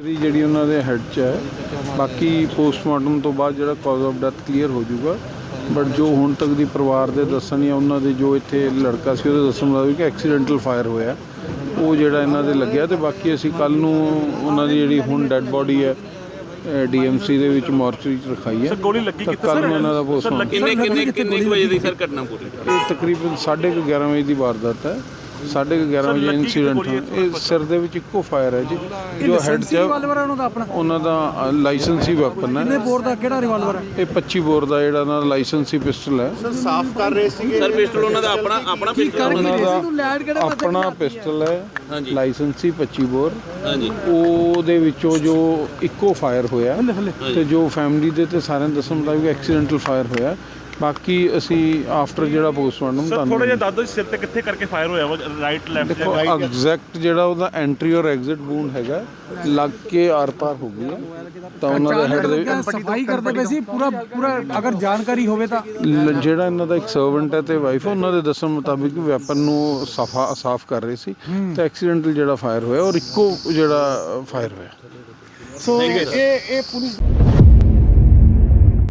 ਜਿਹੜੀ ਜਿਹੜੀ ਉਹਨਾਂ ਦੇ ਹੈਡ 'ਚ ਹੈ ਬਾਕੀ ਪੋਸਟਮਾਰਟਮ ਤੋਂ ਬਾਅਦ ਜਿਹੜਾ ਕਾਜ਼ ਆਫ ਡੈਥ ਕਲੀਅਰ ਹੋ ਜਾਊਗਾ। ਬਟ ਜੋ ਹੁਣ ਤੱਕ ਦੀ ਪਰਿਵਾਰ ਦੇ ਦੱਸਣ ਜਾਂ ਉਹਨਾਂ ਦੇ ਜੋ ਇੱਥੇ ਲੜਕਾ ਸੀ ਉਹਦੇ ਦੱਸਣ ਮੁਤਾਬਿਕ ਕਿ ਐਕਸੀਡੈਂਟਲ ਫਾਇਰ ਹੋਇਆ। ਉਹ ਜਿਹੜਾ ਇਹਨਾਂ ਦੇ ਲੱਗਿਆ ਤੇ ਬਾਕੀ ਅਸੀਂ ਕੱਲ ਨੂੰ ਉਹਨਾਂ ਦੀ ਜਿਹੜੀ ਹੁਣ ਡੈੱਡ ਬੋਡੀ ਹੈ ਡੀਐਮਸੀ ਦੇ ਵਿੱਚ ਮੋਰਚਰੀ 'ਚ ਰਖਾਈ ਹੈ। ਗੋਲੀ ਲੱਗੀ ਕਿੱਥੇ ਕੱਲ ਸਰ ਨੂੰ ਇਹਨਾਂ ਦਾ ਸਰ ਪੋਸਟਮਾਰਟਮ ਲੱਗੀ ਕਿੰਨੇ ਕਿੰਨੇ ਕਿੰਨੇ ਕੁ ਵਜੇ ਦੀ ਸਰ ਘਟਨਾ ਪੂਰੀ? ਇਹ ਤਕਰੀਬਨ 11:30 ਵਜੇ ਦੀ ਵਾਰਦਾਤ ਹੈ। 11:30 ਵਜੇ ਲੱਗੀ ਇਨਸੀਡੈਂਟ ਇਹ ਸਿਰ ਦੇ ਵਿੱਚ ਇੱਕੋ ਫਾਇਰ ਹੈ ਜੀ। ਜੋ ਹੈਡ 'ਚ ਰਿਵਾਲਵਰ ਉਹਨਾਂ ਦਾ ਆਪਣਾ? ਉਹਨਾਂ ਦਾ ਲਾਇਸੈਂਸੀ ਵੈਪਨ ਕਿੰਨੇ ਹੈ। ਬੋਰ ਦਾ ਕਿਹੜਾ ਰਿਵਾਲਵਰ ਹੈ? ਇਹ 25 ਬੋਰ ਦਾ ਜਿਹੜਾ ਨਾ ਲਾਇਸੈਂਸੀ ਪਿਸਟਲ ਹੈ। ਸਾਫ਼ ਕਰ ਰਹੇ ਸੀਗੇ। ਸਰ ਪਿਸਟਲ ਉਹਨਾਂ ਦਾ ਆਪਣਾ ਆਪਣਾ ਪਿਸਟਲ ਉਹਨਾਂ ਦਾ ਪਾਸੇ ਆਪਣਾ? ਪਿਸਟਲ ਹੈ? ਹਾਂਜੀ। Licensee 25 bore. ਹਾਂਜੀ। ਉਹਦੇ ਵਿੱਚੋਂ ਜੋ ਇੱਕੋ ਫਾਇਰ ਹੋਇਆ ਤੇ ਜੋ ਫੈਮਿਲੀ ਦੇ ਤੇ ਸਾਰਿਆਂ ਦੇ ਦੱਸਣ ਮੁਤਾਬਿਕ ਐਕਸੀਡੈਂਟਲ ਫਾਇਰ ਹੋਇਆ। ਬਾਕੀ ਅਸੀਂ ਆਫਟਰ ਜਿਹੜਾ ਪੋਸਟਮਾਰਟਮ ਸਰ ਥੋੜਾ ਤੁਹਾਨੂੰ ਜਿਹਾ ਦੱਸ ਦਿਓ ਸਿਰ ਤੇ ਕਿੱਥੇ ਕਰਕੇ ਫਾਇਰ ਹੋਇਆ ਵਾ ਰਾਈਟ ਲੈਫਟ ਦੇਖੋ ਐਗਜ਼ੈਕਟ ਜਿਹੜਾ ਉਹਦਾ ਐਂਟਰੀ ਔਰ ਐਗਜ਼ਿਟ ਵੂਨ ਹੈਗਾ ਲੱਗ ਕੇ ਆਰ-ਪਾਰ ਹੋ ਗਈ ਹੈ। ਤਾਂ ਉਹਨਾਂ ਦੇ ਹੈਡ ਦੇ ਸਫ਼ਾਈ ਕਰਦੇ ਪਏ ਸੀ ਪੂਰਾ ਪੂਰਾ ਅਗਰ ਜਾਣਕਾਰੀ ਹੋਵੇ ਤਾਂ। ਲ- ਜਿਹੜਾ ਇਹਨਾਂ ਦਾ ਇੱਕ ਸਰਵੈਂਟ ਹੈ ਤੇ ਵਾਈਫ ਉਹਨਾਂ ਦੇ ਦੱਸਣ ਮੁਤਾਬਿਕ ਵੈਪਨ ਨੂੰ ਸਫਾ ਸਾਫ਼ ਕਰ ਰਹੇ ਸੀ ਤੇ ਐਕਸੀਡੈਂਟਲ ਜਿਹੜਾ ਫਾਇਰ ਹੋਇਆ ਔਰ ਇੱਕੋ ਜਿਹੜਾ ਫਾਇਰ ਹੋਇਆ। ਸੋ ਇਹ ਇਹ ਪੁਲਿਸ